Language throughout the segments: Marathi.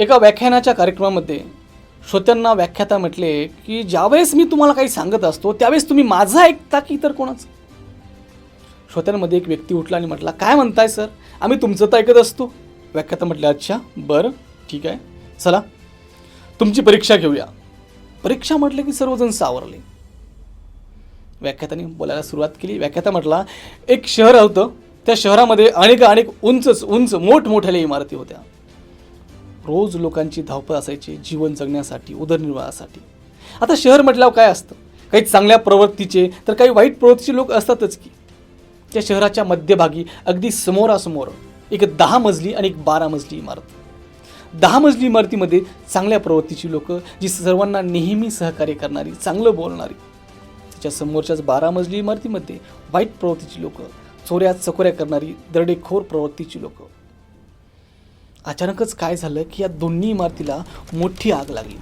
एका व्याख्यानाच्या कार्यक्रमामध्ये श्रोत्यांना व्याख्याता म्हटले की ज्यावेळेस मी तुम्हाला काही सांगत असतो त्यावेळेस तुम्ही माझा ऐकता की इतर कोणाचं? श्रोत्यांमध्ये एक व्यक्ती उठला आणि म्हटला काय म्हणताय सर? आम्ही तुमचं तर ऐकत असतो. व्याख्याता म्हटलं अच्छा बरं ठीक आहे. चला तुमची परीक्षा घेऊया. परीक्षा म्हटलं की सर्वजण सावरले. व्याख्याताने बोलायला सुरुवात केली. व्याख्याता म्हटला एक शहर होतं. त्या शहरामध्ये अनेक अनेक उंचच उंच मोठमोठ्याल्या इमारती होत्या. रोज लोकांची धावपळ असायची जीवन जगण्यासाठी उदरनिर्वाहासाठी. आता शहर म्हटल्यावर काय असतं? काही चांगल्या प्रवृत्तीचे तर काही वाईट प्रवृत्तीचे लोक असतातच की. त्या शहराच्या मध्यभागी अगदी समोरासमोर एक दहा मजली आणि एक बारा मजली इमारत. दहा मजली इमारतीमध्ये चांगल्या प्रवृत्तीची लोकं जी सर्वांना नेहमी सहकार्य करणारी चांगलं बोलणारी. त्याच्या समोरच्याच बारा मजली इमारतीमध्ये वाईट प्रवृत्तीची लोकं चोऱ्या चकोऱ्या करणारी दरडेखोर प्रवृत्तीची लोकं. अचानकच काय झालं की या दोन्ही इमारतीला मोठी आग लागली.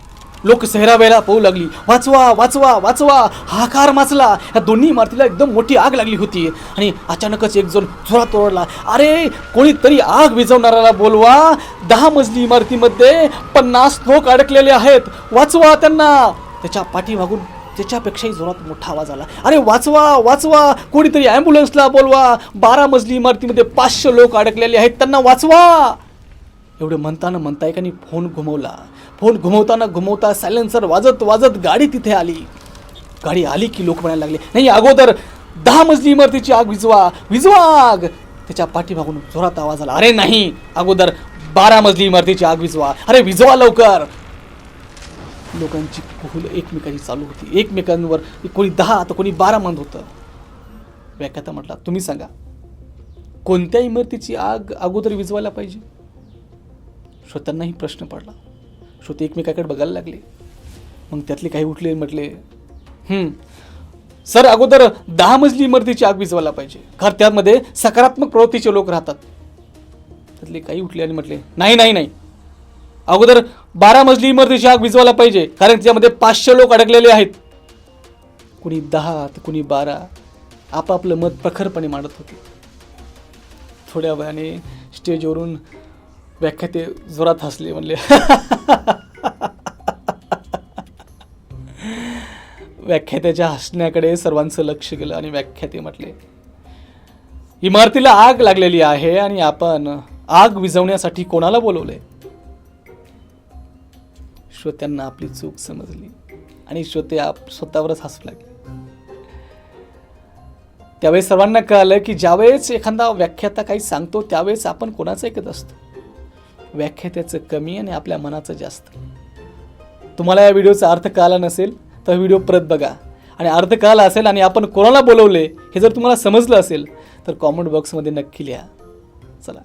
लोक सेहरावेला पाहू लागली वाचवा वाचवा वाचवा हाकार माचला या दोन्ही इमारतीला एकदम मोठी आग लागली होती. आणि अचानकच एक जण जोरात ओरडला अरे कोणीतरी आग विझवणाऱ्याला बोलवा. दहा मजली इमारतीमध्ये पन्नास लोक अडकलेले आहेत. वाचवा त्यांना. त्याच्या पाठीमागून त्याच्यापेक्षाही जोरात मोठा आवाज आला अरे वाचवा वाचवा कोणीतरी ॲम्ब्युलन्सला बोलवा. बारा मजली इमारतीमध्ये पाचशे लोक अडकलेले आहेत त्यांना वाचवा. एवढं म्हणताना म्हणता एकाने फोन घुमवला. फोन घुमवताना घुमवता सायलेन्सर वाजत वाजत गाडी तिथे आली. गाडी आली की लोक म्हणायला लागले नाही अगोदर दहा मजली इमारतीची आग विझवा विजवा आग. त्याच्या पाठीमागून जोरात आवाज आला अरे नाही अगोदर बारा मजली इमारतीची आग विझवा अरे विजवा लवकर. लोकांची कुहूल एकमेकांची चालू होती. एकमेकांवर कोणी दहा तर कोणी बारा मंद होतं. व्याख्याता म्हटला तुम्ही सांगा कोणत्या इमारतीची आग अगोदर विजवायला पाहिजे? श्रोत्यांनाही प्रश्न पडला. श्रोते एकमेकाकडे बघायला लागले. मग त्यातले काही उठले म्हटले सर अगोदर दहा मजली इमारतीची आग विजवायला पाहिजे. कारण त्यामध्ये सकारात्मक प्रवृत्तीचे लोक राहतात. त्यातले काही उठले आणि म्हटले नाही नाही नाही. अगोदर बारा मजली इमारतीची आग विजवायला पाहिजे कारण त्यामध्ये पाचशे लोक अडकलेले आहेत. कुणी दहा तर कुणी बारा आपापलं मत प्रखरपणे मांडत होते. थोड्या वेळाने स्टेजवरून व्याख्याते जोरात हसले म्हणले. व्याख्यात्याच्या हसण्याकडे सर्वांचं लक्ष गेलं आणि व्याख्याते म्हटले इमारतीला आग लागलेली आहे आणि आपण आग विझवण्यासाठी कोणाला बोलवलंय? श्रोत्यांना आपली चूक समजली आणि श्रोते आप स्वतःवरच हसू लागले. त्यावेळेस सर्वांना कळालं की ज्यावेळेस एखादा व्याख्याता काही सांगतो त्यावेळेस आपण कोणाचं ऐकत असतो? व्याख्यात्याचं कमी आणि आपल्या मनाचं जास्त. तुम्हाला या व्हिडिओचा अर्थ कळाला नसेल तर व्हिडिओ परत बघा. आणि अर्थ कळाला असेल आणि आपण कोणाला बोलवले हे जर तुम्हाला समजलं असेल तर कॉमेंट बॉक्समध्ये नक्की लिहा. चला.